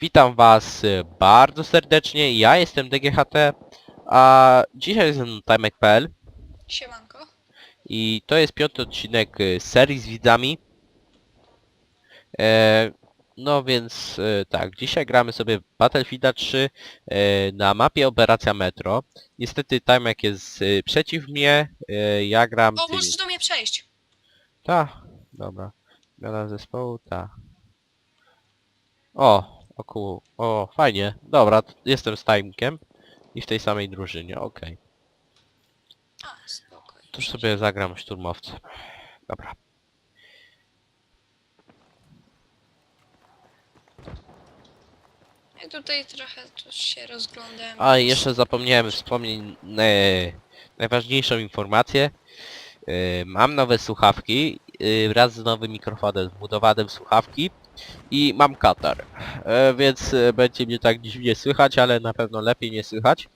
Witam was y, bardzo serdecznie, ja jestem DGHT, a dzisiaj jest timek.pl Siemanko. i to jest piąty odcinek y, serii z widzami. E, no więc e, tak, dzisiaj gramy sobie w Battlefielda 3 e, na mapie Operacja Metro. Niestety Timek jest e, przeciw mnie, e, ja gram... O, możesz do mnie przejść. Ta, dobra. Zmiana zespołu, ta. O, około, o, fajnie. Dobra, t- jestem z Timkiem i w tej samej drużynie, okej. A, już sobie zagram szturmowcem. Dobra. Ja tutaj trochę tu się rozglądałem. A i jeszcze zapomniałem wspomnieć e, najważniejszą informację. E, mam nowe słuchawki e, wraz z nowym mikrofonem wbudowanym w słuchawki i mam katar. E, więc e, będzie mnie tak dziwnie słychać, ale na pewno lepiej nie słychać.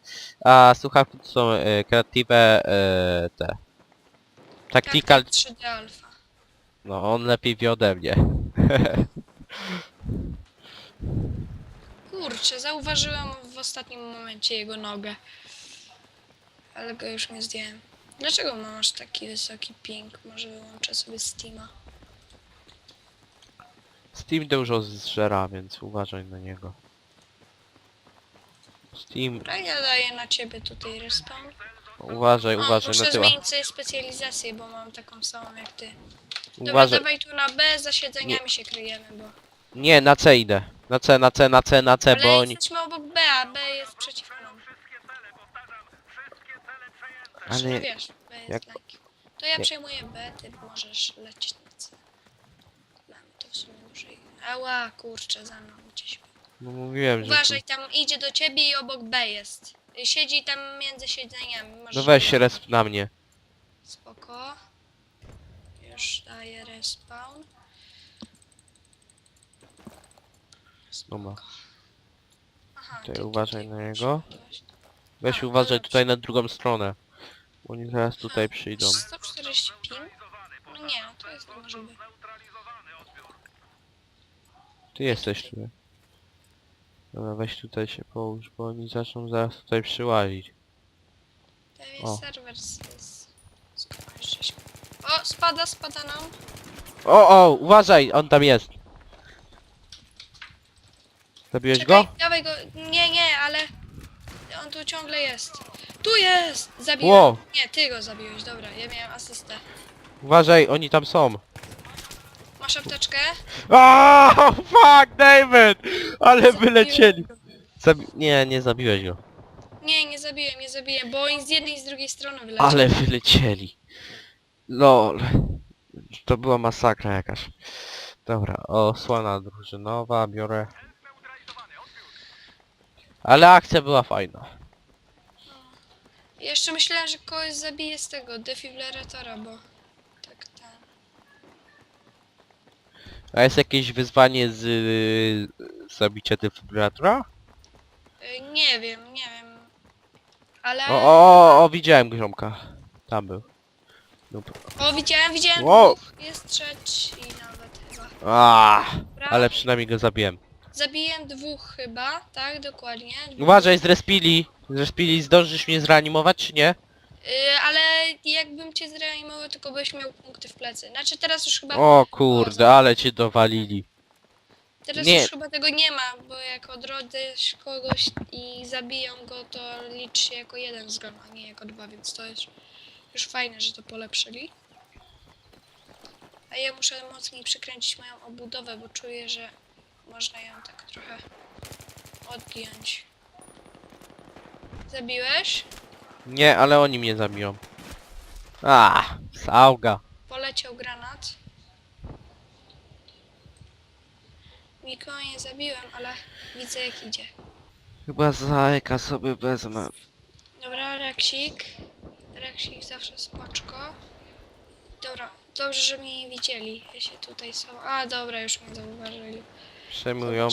A słuchawki to są e, kreatywe e, te. Tactical, 3D Alpha. no on lepiej wie ode mnie. Kurczę, zauważyłem w ostatnim momencie jego nogę. Ale go już nie zdjąłem. Dlaczego masz taki wysoki ping? Może wyłączę sobie Steama. Steam dużo zżera, więc uważaj na niego. Steam, Dobra, ja daję na ciebie tutaj respawn. uważaj, uważaj muszę na tyła. zmienić sobie specjalizację, bo mam taką samą jak ty. Dobra, Uważaj. dawaj tu na B, za siedzeniami się kryjemy, bo... Nie, na C idę. Na C, na C, na C, na C, Ale bo oni... jesteśmy obok B, a B jest przeciwko nam. Ale Ale wiesz, B jest jak- jak... To ja przejmuję B, ty możesz lecieć na C. Dla mnie to w sumie dłużej. Ała, kurczę, za mną gdzieś. no mówiłem, że... Uważaj, tam idzie do ciebie i obok B jest. Siedzi tam między siedzeniami. Możesz No weź się resp na mnie. Spoko. Już daję respawn. Dobra. Aha, Tutaj uważaj na niego. Weź A, uważaj dobra, tutaj na drugą stronę. Bo oni zaraz tutaj przyjdą. 140 ping? No nie, to jest może. Ty jesteś tu. Dobra, weź tutaj się połóż, bo oni zaczną zaraz tutaj przyłazić. Pewnie O. serwer z... z... O, spada, spada nam. O, o, uważaj, on tam jest. Zabiłeś go? Czekaj, dawaj go. Nie, nie, ale... On tu ciągle jest. Tu jest! Zabiłem. Ło, Nie, ty go zabiłeś, dobra, ja miałem asystę. uważaj, oni tam są. Masz apteczkę? Aaaa, fuck, David! Ale Zabiłem wylecieli. Zabi nie, nie zabiłeś go. Nie, nie zabiłem, nie zabiłem, bo oni z jednej i z drugiej strony wylecieli. Ale wylecieli. Lol. To była masakra jakaś. Dobra, osłona drużynowa, biorę. Ale akcja była fajna. Jeszcze myślałem, że kogoś zabije z tego defibrylatora, bo A jest jakieś wyzwanie z y, zabicia defibrylatora? Y, Nie wiem, nie wiem. Ale. O, o, o, widziałem gromka. Tam był. Dobra. O, widziałem, widziałem. Wow. Jest trzeci nawet chyba. A, Dobra. ale przynajmniej go zabiłem. Zabiłem dwóch chyba, tak, dokładnie. Dwóch. Uważaj, zrespili. Zrespili, zdążysz mnie zreanimować czy nie? Y, ale jakbym cię zreanimował, tylko byś miał punkty w plecy. Znaczy teraz już chyba. O kurde, ale cię dowalili. Teraz nie. już chyba tego nie ma, bo jak odrodzisz kogoś i zabiją go, to licz się jako jeden zgon, a nie jako dwa, więc to jest już fajne, że to polepszyli. A ja muszę mocniej przykręcić moją obudowę, bo czuję, że można ją tak trochę odgiąć. Zabiłeś? Nie, ale oni mnie zabiją. A, sauga. Poleciał granat. Nikogo nie zabiłem, ale widzę jak idzie. Chyba zajka sobie wezmę. Dobra, Reksik. Reksik zawsze spoczko. Dobra, dobrze, że mnie nie widzieli. Ja się tutaj są. A, dobra, już mnie zauważyli. Przejmują.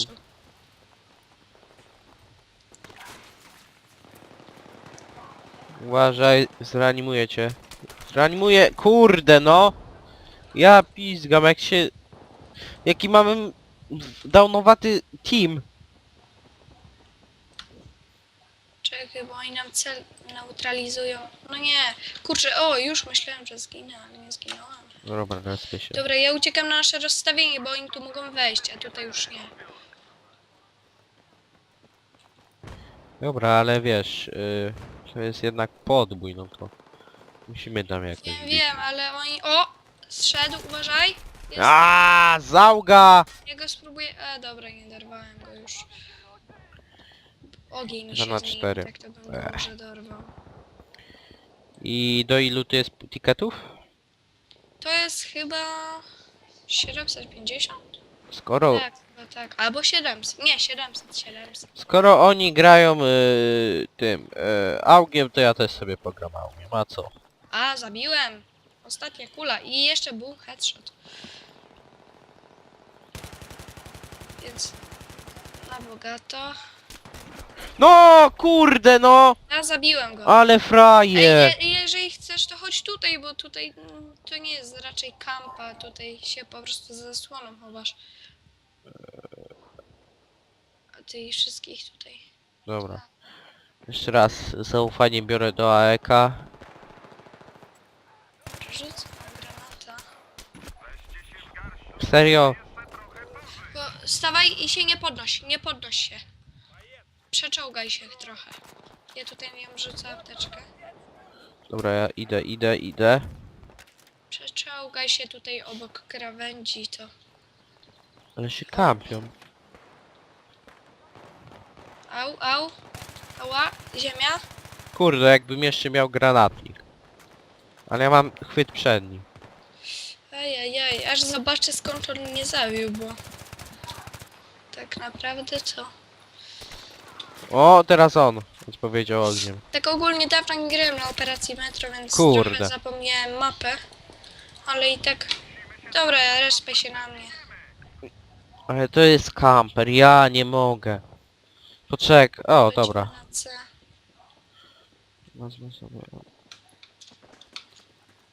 Uważaj, zreanimuję cię. Zreanimuję, kurde no! Ja pizgam, jak się... Jaki mamy downowaty team. Czekaj, bo oni nam cel neutralizują. No nie, kurczę, o, już myślałem, że zginę, ale nie zginąłem. No dobra, respię się. Dobra, ja uciekam na nasze rozstawienie, bo oni tu mogą wejść, a tutaj już nie. Dobra, ale wiesz... Yy to jest jednak podbój, no to musimy tam jakoś Wiem, bić. wiem, ale oni... O! Zszedł, uważaj! Jest, A, zauga! ja go spróbuję... A, dobra, nie dorwałem go już. Ogień mi się na zmienił, cztery. tak to bym Ech. dobrze dorwał. I do ilu tu jest tiketów? To jest chyba... 750? Skoro, Tak, chyba tak. Albo 700. Nie, 700, 700. skoro oni grają y, tym y, augiem, to ja też sobie pogram augiem, a co? A, zabiłem! Ostatnia kula i jeszcze był headshot. Więc na bogato. No kurde no! Ja zabiłem go. Ale Ej, fraje! je, jeżeli chcesz, to chodź tutaj, bo tutaj mm, to nie jest raczej kampa, tutaj się po prostu za zasłoną chowasz. A ty wszystkich tutaj. Dobra. Jeszcze raz zaufanie biorę do AEK. Rzucę granata. Serio? Bo stawaj i się nie podnoś, nie podnoś się. Przeczołgaj się trochę. Ja tutaj ją rzucę apteczkę. Dobra, ja idę, idę, idę. Przeczołgaj się tutaj obok krawędzi, to... Ale się kampią. Au, au. Ała, ziemia. Kurde, jakbym jeszcze miał granatnik. Ale ja mam chwyt przedni. Ajajaj, aż zobaczę skąd on mnie zabił, bo... Tak naprawdę to... O, teraz on. Odpowiedział ogniem. Tak ogólnie dawno nie grałem na operacji Metro, więc Kurde. trochę zapomniałem mapę. Ale i tak... Dobra, respę się na mnie. Ale to jest kamper, ja nie mogę. Poczek. O, dobra. na C. Wezmę sobie.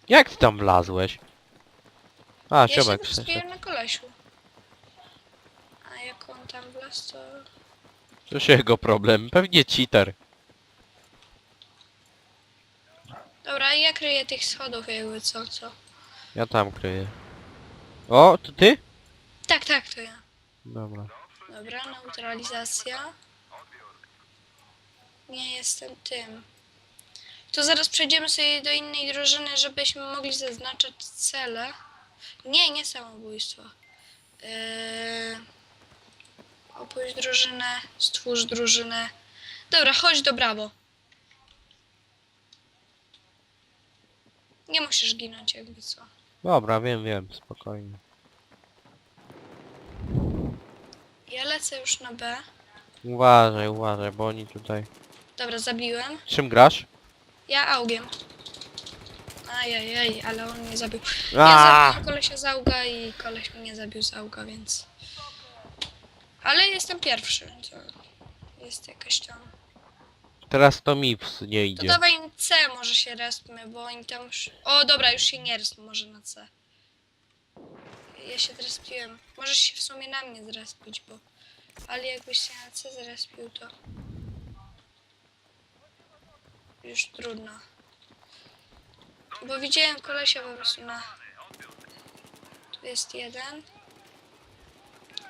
Jak ty tam wlazłeś? A, Ja się wyspiłem na kolesiu. A jak on tam wlazł, to... To już jego problem. Pewnie cheater. Dobra, ja kryję tych schodów jakby co, co. Ja tam kryję. O, to ty? Tak, tak, to ja. Dobra. Dobra, neutralizacja. Nie jestem tym. To zaraz przejdziemy sobie do innej drużyny, żebyśmy mogli zaznaczać cele. Nie, nie samobójstwo. Yy... Opuść drużynę, stwórz drużynę. Dobra, chodź do brawo. Nie musisz ginąć jakby co. Dobra, wiem, wiem, spokojnie. Ja lecę już na B. Uważaj, uważaj, bo oni tutaj... Dobra, zabiłem. Czym grasz? Ja augiem. Ajajaj, ale on mnie zabił. Ja zabiłem kolesia z auga i koleś mnie zabił z auga, więc... Ale jestem pierwszy, to jest jakaś tam... Teraz to MIPS nie To idzie. dawaj C może się respmy, bo oni tam już... O dobra, już się nie resp może na C. Ja się zrespiłem. Możesz się w sumie na mnie zrespić, bo... Ale jakbyś się na C zrespił, to... Już trudno. Bo widziałem kolesia po prostu na... Tu jest jeden.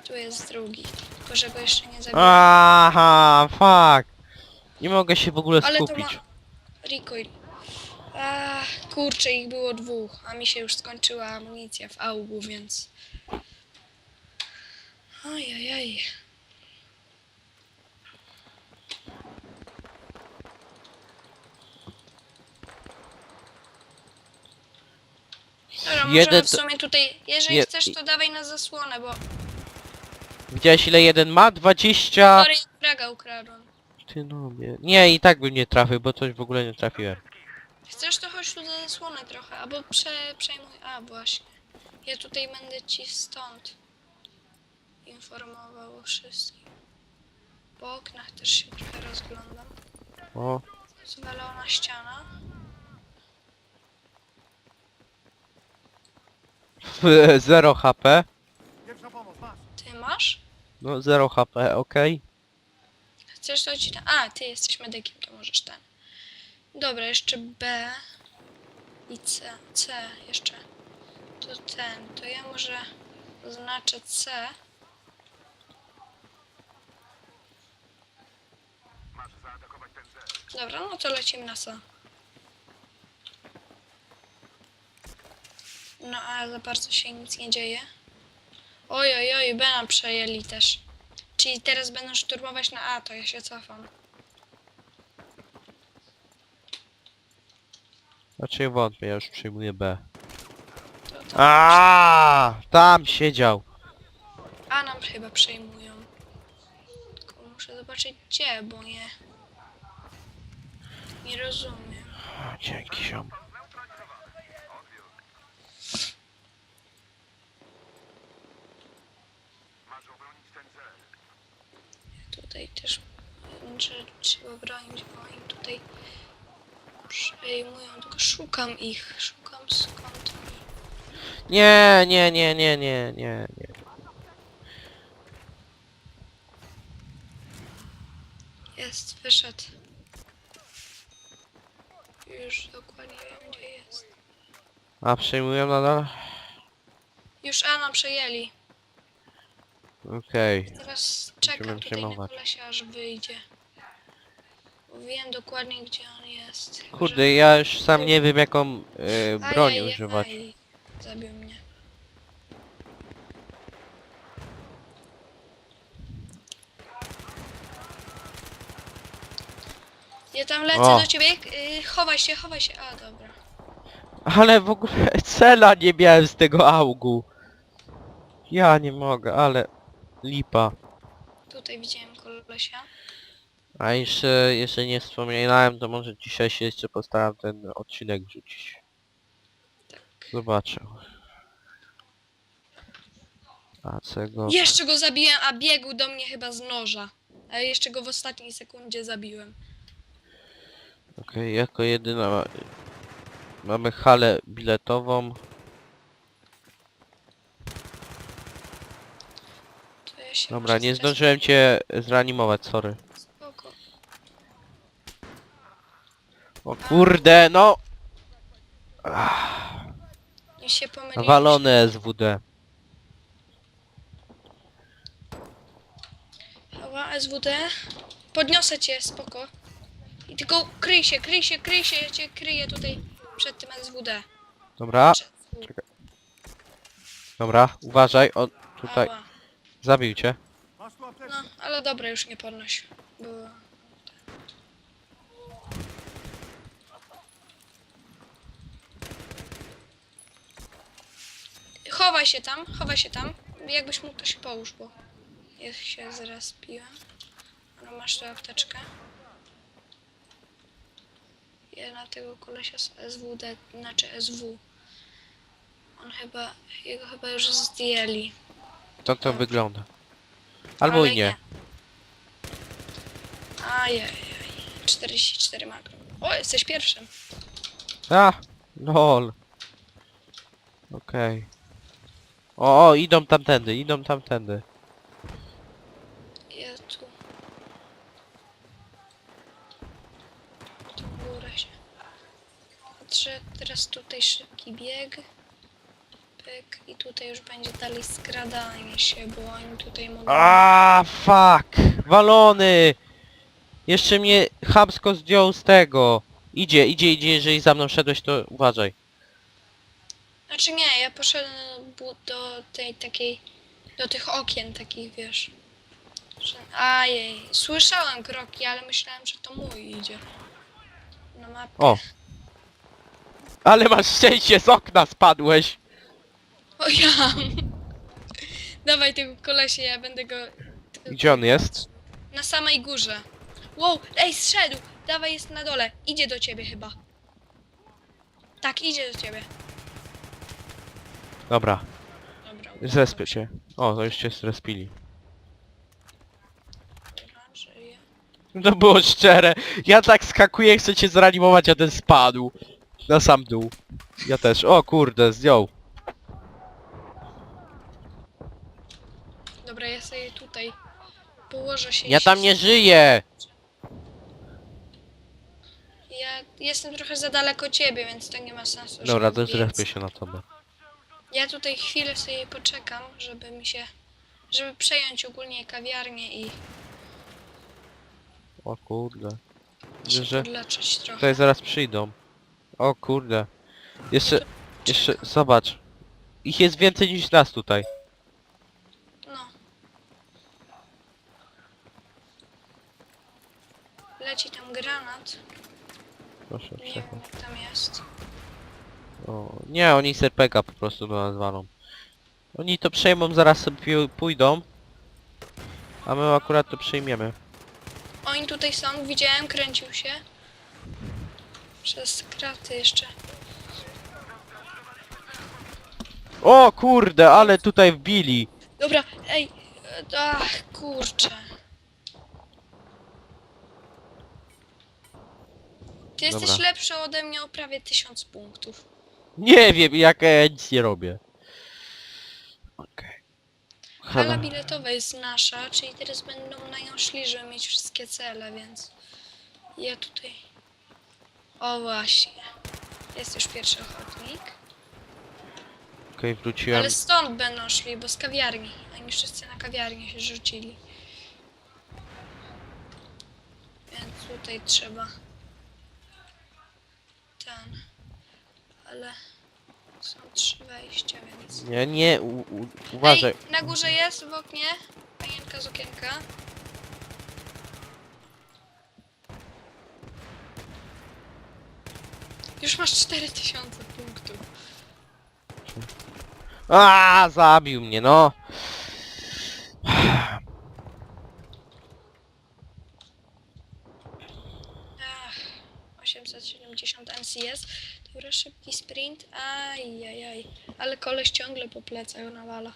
Tu jest drugi. Tylko, że go jeszcze nie zabiłem. Aha, fuck. Nie mogę się w ogóle Ale to skupić. ma... Recoil. Ach, kurczę, ich było dwóch, a mi się już skończyła amunicja w augu, więc... Ojej. Dobra, możemy Jeden w to... sumie tutaj, jeżeli Je- chcesz, to dawaj na zasłonę, bo... Widziałeś ile jeden ma? 20... Sorry, fraga ukradłem. Ty no, nie. nie, i tak bym nie trafił, bo coś w ogóle nie trafiłem. Chcesz, to chodź tu za zasłonę trochę, albo prze, przejmuj... A, właśnie. Ja tutaj będę ci stąd informował o wszystkim. Po oknach też się trochę rozglądam. O, Zwalona ściana. Zero HP. Ty masz? No, 0 HP, okej. Chcesz to ci... A, ty jesteś medykiem, to możesz ten. Dobra, jeszcze B i C. C jeszcze. To ten. To ja może oznaczę C. Dobra, no to lecimy na C. No a za bardzo się nic nie dzieje. Oj, oj, oj, B nam przejęli też. Czyli teraz będą szturmować na A, to ja się cofam. Raczej wątpię, ja już przyjmuję B. A, tam siedział. A nam chyba przejmują. Tylko muszę zobaczyć gdzie, bo nie... Nie rozumiem. O, Dzięki ziom. Tutaj też że trzeba bronić, bo oni tutaj przejmują, tylko szukam ich, szukam skąd oni. Nie, nie, nie, nie, nie, nie, nie. Jest, wyszedł. Już dokładnie wiem gdzie jest. A przyjmują nadal? Już A nam przejęli. Okej. Teraz czekam Musimy tutaj na przejmować. kolesia aż wyjdzie. Wiem dokładnie gdzie on jest. Chyba, Kurde, ja już sam nie wiem jaką y, że- broń Ajajaj, używać. Zabił mnie. Ja tam lecę O. do ciebie. Yy, chowaj się, chowaj się. A, dobra. Ale w ogóle cela nie miałem z tego augu. Ja nie mogę, ale lipa. Tutaj widziałem kolesia. A jeszcze, jeszcze nie wspominałem, to może dzisiaj się jeszcze postaram ten odcinek wrzucić. Tak. Zobaczę. A czego? Jeszcze go zabiłem, a biegł do mnie chyba z noża. A jeszcze go w ostatniej sekundzie zabiłem. Okej, jako jedyna ma- mamy halę biletową. To ja się Dobra, nie zdążyłem cię zreanimować, sorry. Spoko. O kurde, no! I się pomyliłem. Walone SWD. Ała, SWD. Podniosę cię, spoko. I tylko kryj się, kryj się, kryj się, ja cię kryję tutaj przed tym SWD. Dobra, Przed... dobra, uważaj, o tutaj, Ała. zabił cię. No, ale dobra, już nie podnoś. Bo... Chowaj się tam, chowaj się tam. Jakbyś mógł, to się połóż, bo ja się zrespiłem. No masz tę apteczkę. Ja na tego kolesia z SWD, znaczy SW. On chyba, jego chyba już zdjęli. To to wygląda. Albo Ale i nie. Ajajaj. 44 makro. O, jesteś pierwszym. A, lol. Okej. O, o, idą tamtędy, idą tamtędy. Ja tu. Tu w górę się. Patrzę, teraz tutaj szybki bieg. Pyk. I tutaj już będzie dalej skradanie się, bo oni tutaj mogą... A, fuck! Walony! Jeszcze mnie chamsko zdjął z tego. Idzie, idzie, idzie, jeżeli za mną szedłeś, to uważaj. Znaczy nie, ja poszedłem do tej takiej... Do tych okien takich, wiesz. Ajej. Słyszałem kroki, ale myślałem, że to mój idzie. Na mapie. O! Ale masz szczęście, z okna spadłeś! O ja! Dawaj tego kolesia, ja będę go... Gdzie on jest? Na samej górze. Wow, ej, zszedł! Dawaj, jest na dole. Idzie do ciebie chyba. Tak, idzie do ciebie. Dobra, Dobra. cię. O, to już cię zrespili. Dobra, żyje. To było szczere. Ja tak skakuję, chcę cię zreanimować, a ten spadł. Na sam dół. Ja też. O kurde, zdjął. Dobra, ja sobie tutaj położę się i Ja się tam nie żyję! Ja jestem trochę za daleko ciebie, więc to nie ma sensu. Dobra, to biec. zrespię się na tobie. Ja tutaj chwilę sobie poczekam, żeby mi się. żeby przejąć ogólnie kawiarnię i O kurde. się Że podleczyć trochę. tutaj zaraz przyjdą. O kurde. Jeszcze, jeszcze, zobacz. Ich jest więcej niż nas tutaj. No. Leci tam granat. Proszę, Nie wiem jak tam jest. O, nie, oni RPGa po prostu do nas walą. Oni to przejmą, zaraz sobie pójdą. A my akurat to przejmiemy. Oni tutaj są, widziałem, kręcił się. Przez kraty jeszcze. O kurde, ale tutaj wbili. Dobra, ej, e, ach, kurczę. Ty jesteś Dobra. lepszy ode mnie o prawie tysiąc punktów. Nie wiem, jak ja nic nie robię. Okej. Hala biletowa jest nasza, czyli teraz będą na nią szli, żeby mieć wszystkie cele, więc ja tutaj... O właśnie. Jest już pierwszy ochotnik. Okej, wróciłem. Ale stąd będą szli, bo z kawiarni. Oni wszyscy na kawiarnię się rzucili. Więc tutaj trzeba... Ten... Ale... Są trzy wejścia, więc... Nie, nie, u, u, uważaj. Ej, na górze jest w oknie. Panienka z okienka. Już masz 4000 punktów. A, zabił mnie, no. Ach, 870 NCS. Dobra, szybki sprint. Ajajaj. Ale koleś ciągle po plecach nawala.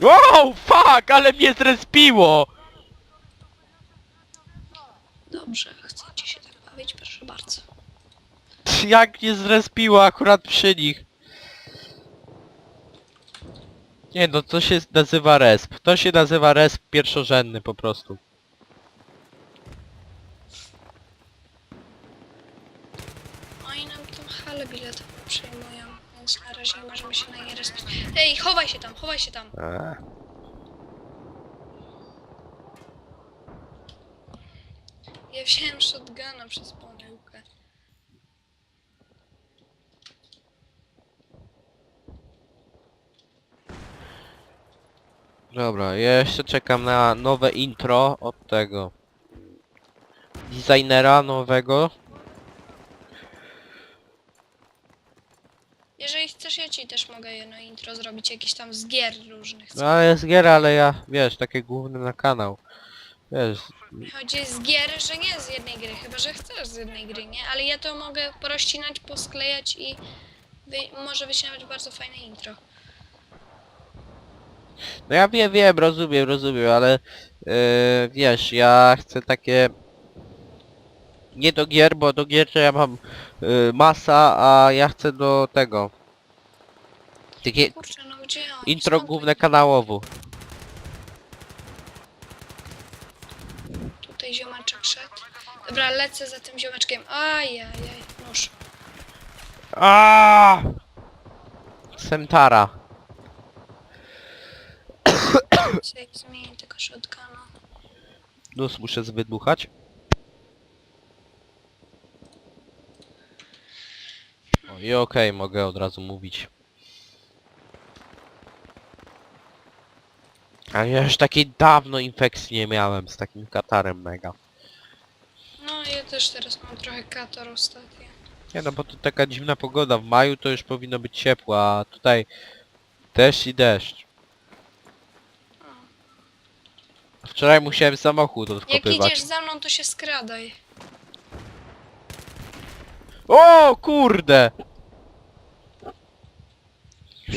Wow, fuck, ale mnie zrespiło. Dobrze, chcecie się tak bawić? Proszę bardzo. Jak mnie zrespiło akurat przy nich. Nie no, to się nazywa resp. To się nazywa resp pierwszorzędny po prostu. Oni nam tą halę biletową przejmują, więc na razie nie możemy się na nie respić. Ej, chowaj się tam, chowaj się tam. Eee. Ja wziąłem shotguna przez pomyłkę. Dobra, ja jeszcze czekam na nowe intro od tego designera nowego. Jeżeli chcesz, ja ci też mogę jedno intro zrobić, jakieś tam z gier różnych. No ale jest gier, ale ja, wiesz, takie główne na kanał. Wiesz, Chodzi z gier, że nie z jednej gry, chyba że chcesz z jednej gry, nie? Ale ja to mogę porozcinać, posklejać i wy może nawet bardzo fajne intro. no ja wiem, wiem, rozumiem, rozumiem, ale yy, wiesz, ja chcę takie nie do gier, bo do gier to ja mam yy, masa, a ja chcę do tego takie Kurczę, no gdzie oni? intro Skąd główne oni? kanałowo. Tutaj ziomeczek szedł. Dobra, lecę za tym ziomeczkiem. Ajajaj, nóż. A! Semtara. Sobie zmienię tego shotguna. Nus muszę zwydmuchać. O, i okej, mogę od razu mówić. A ja już takiej dawno infekcji nie miałem z takim katarem mega. No, ja też teraz mam trochę katar ostatnio. Nie no, bo to taka dziwna pogoda. W maju to już powinno być ciepło, a tutaj deszcz i deszcz. Wczoraj musiałem samochód Jak odkopywać. idziesz za mną, to się skradaj. O kurde!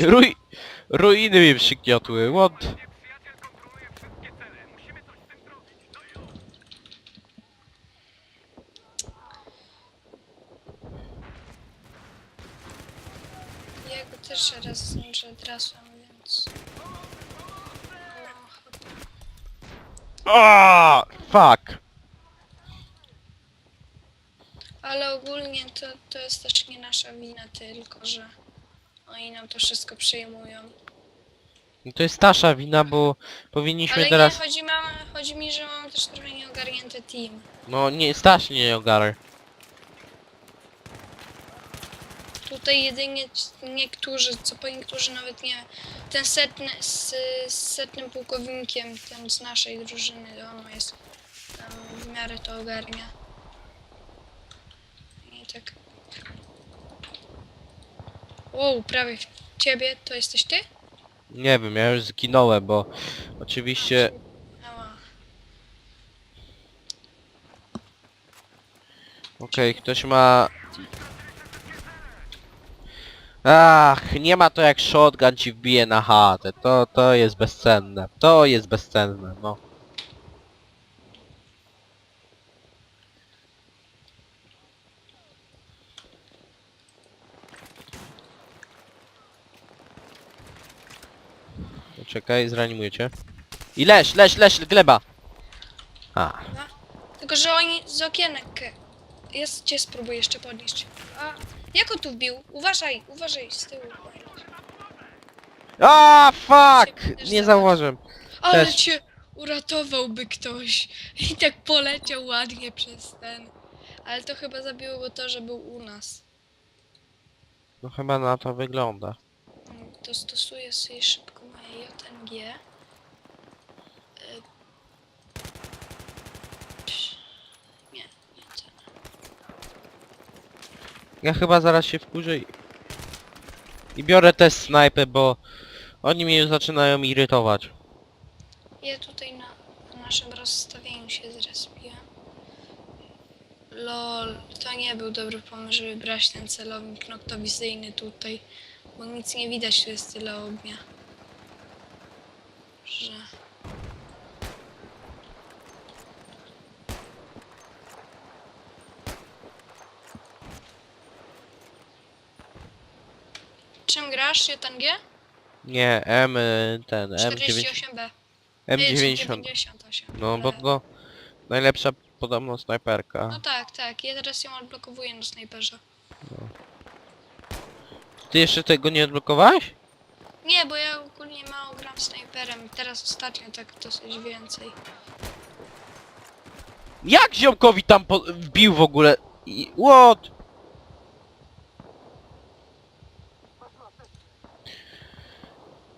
Ruj... Ruiny mnie przygniotły, what? Też raz zniszczę trasą, więc... O, fuck. Ale ogólnie to, to jest też nie nasza wina, tylko że oni nam to wszystko przejmują. No To jest nasza wina, bo powinniśmy Ale teraz... nie, chodzi, mam, chodzi mi, że mam też trochę nieogarnięty team. No nie, strasznie nie ogarę. Tutaj jedynie niektórzy, co po niektórzy nawet nie. Ten setny, z, z setnym pułkownikiem, ten z naszej drużyny, on jest tam w miarę to ogarnia. I tak. Wow, prawie w ciebie, to jesteś ty? Nie wiem, ja już zginąłem, bo oczywiście... Ała. Okej, ktoś ma... Ach, nie ma to jak shotgun ci wbije na chatę. To, to jest bezcenne. To jest bezcenne, no. Czekaj, zreanimuję cię. I leż, leż, leż, gleba! A, Tylko, że oni z okienek. Ja cię spróbuję jeszcze podnieść. A, jak on tu wbił? Uważaj, uważaj z tyłu. A fuck! Nie zauważyłem. Ale Też. cię uratowałby ktoś. I tak poleciał ładnie przez ten. Ale to chyba zabiło go to, że był u nas. No chyba na to wygląda. Mm, To stosuję sobie szybko moje JNG. Y, psz, Nie, nie ten. Ja chyba zaraz się wkurzę i... I biorę też snajpę, bo oni mnie już zaczynają irytować. Ja tutaj na naszym rozstawieniu się zrespiłem. Lol, to nie był dobry pomysł, żeby brać ten celownik noktowizyjny tutaj, bo nic nie widać, tu jest tyle ognia. Że... Czym grasz, JTNG? Nie, M... y, ten... M9... 48B. M90. 98. No bo to... Najlepsza podobno snajperka. No tak, tak. Ja teraz ją odblokowuję na snajperze. Ty jeszcze tego nie odblokowałeś? Nie, bo ja ogólnie mało gram snajperem. Teraz ostatnio tak dosyć więcej. Jak ziomkowi tam po... wbił w ogóle? I... What?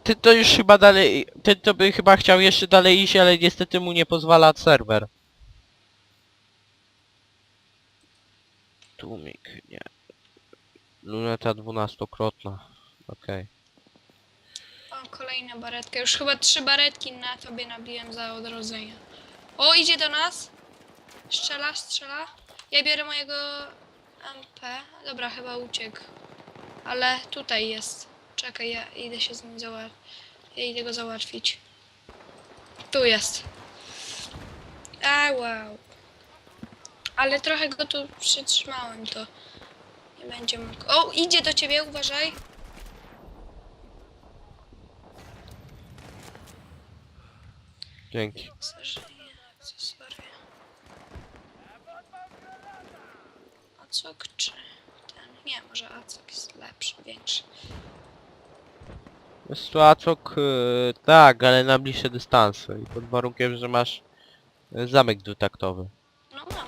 Ty to już chyba dalej... Ty to by chyba chciał jeszcze dalej iść, ale niestety mu nie pozwala serwer. Tłumik, nie. Luneta dwunastokrotna. Okej. O, kolejna baretka. Już chyba trzy baretki na tobie nabiłem za odrodzenie. O, idzie do nas. Strzela, strzela. Ja biorę mojego MP. Dobra, chyba uciekł. Ale tutaj jest. Czekaj, ja idę się z nim załatwić. Ja idę go załatwić. Tu jest. A, wow. Ale trochę go tu przytrzymałem, to nie będzie mógł. O, idzie do ciebie, uważaj. Dzięki. Acok czy ten? Nie, może acok jest lepszy, większy. Acok, yy, tak, ale na bliższe dystanse i pod warunkiem, że masz yy, zamek dwutaktowy. No mam, mam.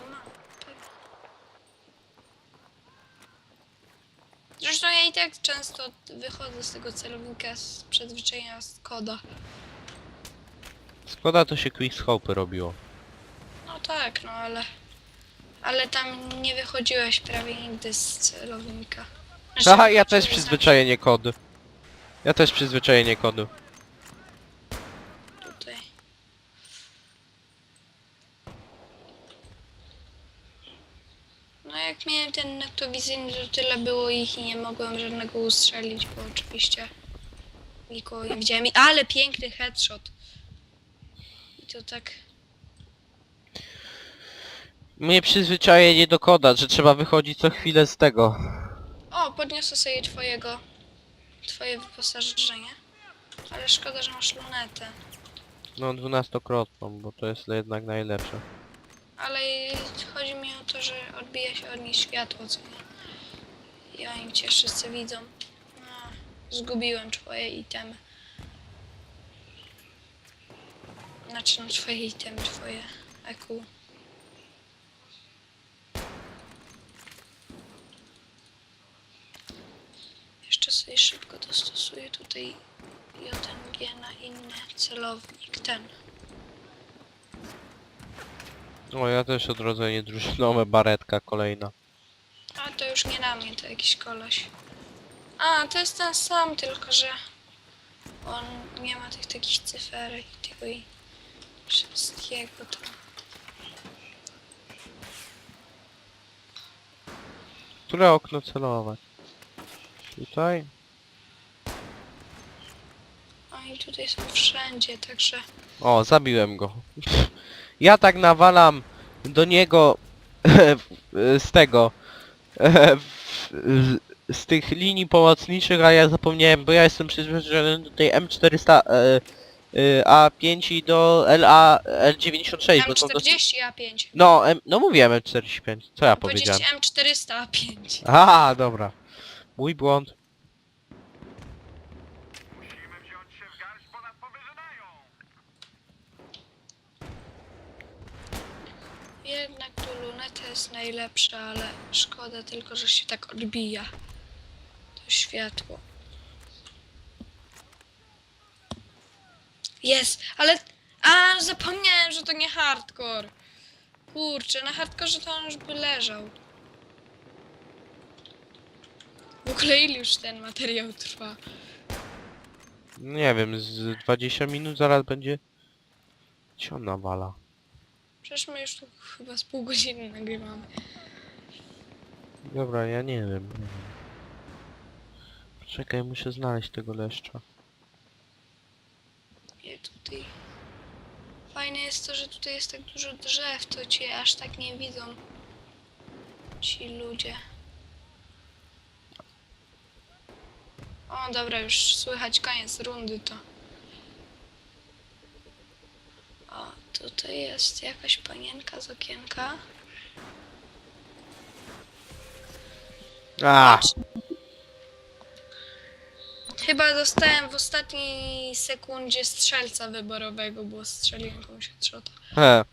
Zresztą ja i tak często wychodzę z tego celownika z przyzwyczajenia z koda. Szkoda to się quickscope robiło. No tak, no ale... Ale tam nie wychodziłeś prawie nigdy z celownika. Znaczy, Aha, ja też przyzwyczajenie kodu. Ja też przyzwyczajenie kodu. Tutaj. No jak miałem ten nektowizyjny, to tyle było ich i nie mogłem żadnego ustrzelić, bo oczywiście nikogo nie widziałem. I- Ale piękny headshot. I to tak... Mnie przyzwyczajenie do koda, że trzeba wychodzić co chwilę z tego. O, podniosę sobie twojego... Twoje wyposażenie. Ale szkoda, że masz lunetę. No dwunastokrotną, bo to jest jednak najlepsze. Ale chodzi mi o to, że odbija się od nich światło, co nie? I oni cię wszyscy widzą. No, zgubiłem twoje itemy. Znaczy no twoje itemy, twoje EQ. Jeszcze sobie szybko dostosuję tutaj JNG na inny celownik, ten. O, ja też odrodzenie drużynowe, baretka kolejna. A to już nie na mnie, to jakiś koleś. A, to jest ten sam, tylko że on nie ma tych takich cyferek i tego i wszystkiego to. Które okno celować? Tutaj? Oni tutaj są wszędzie, także O, zabiłem go. Ja tak nawalam do niego z tego z tych linii pomocniczych, a ja zapomniałem, bo ja jestem przyzwyczajony do tej M400 e, e, A5 i do LA L96, bo są dosyć... M40 A5. No, M, no mówiłem M45, co ja powiedziałem? Powiedzieć M400 A5. A, dobra. Mój błąd. Musimy wziąć się w garść, bo nas powyżynają! Jednak tu luneta jest najlepsza, ale szkoda tylko, że się tak odbija. To światło. Jest, ale... A, zapomniałem, że to nie hardcore. Kurczę, na hardkorze to on już by leżał. W ogóle ile już ten materiał trwa? Nie wiem, z 20 minut zaraz będzie... On nawala? Przecież my już tu chyba z pół godziny nagrywamy. Dobra, ja nie wiem. Czekaj, muszę znaleźć tego leszcza. Nie tutaj. Fajne jest to, że tutaj jest tak dużo drzew, to cię aż tak nie widzą ci ludzie. O, dobra, już słychać koniec rundy to. O, tutaj jest jakaś panienka z okienka. A! Chyba dostałem w ostatniej sekundzie strzelca wyborowego, bo strzeliłem komuś headshota. He.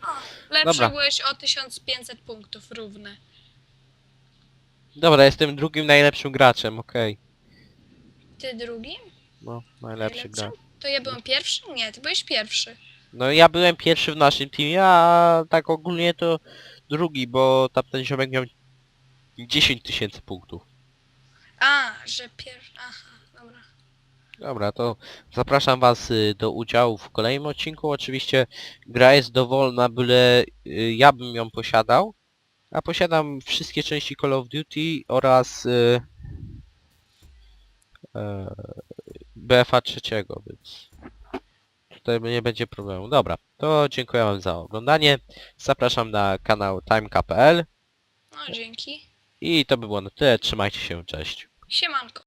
Lepszy Dobra. byłeś o 1500 punktów równe. Dobra, jestem drugim najlepszym graczem, okej. Ty drugim? No, najlepszy gracz. Najlepszym? To ja byłem pierwszy? Nie, ty byłeś pierwszy. No ja byłem pierwszy w naszym teamie, a tak ogólnie to drugi, bo tam ten ziomek miał 10 tysięcy punktów. A, że pierwszy. Aha, dobra. Dobra, to zapraszam was y, do udziału w kolejnym odcinku. Oczywiście gra jest dowolna, byle y, ja bym ją posiadał. A posiadam wszystkie części Call of Duty oraz y, e, BFA trzeciego, więc tutaj nie będzie problemu. Dobra, to dziękuję wam za oglądanie. Zapraszam na kanał timeka.pl No, dzięki. i to by było na tyle. Trzymajcie się, cześć. Siemanko.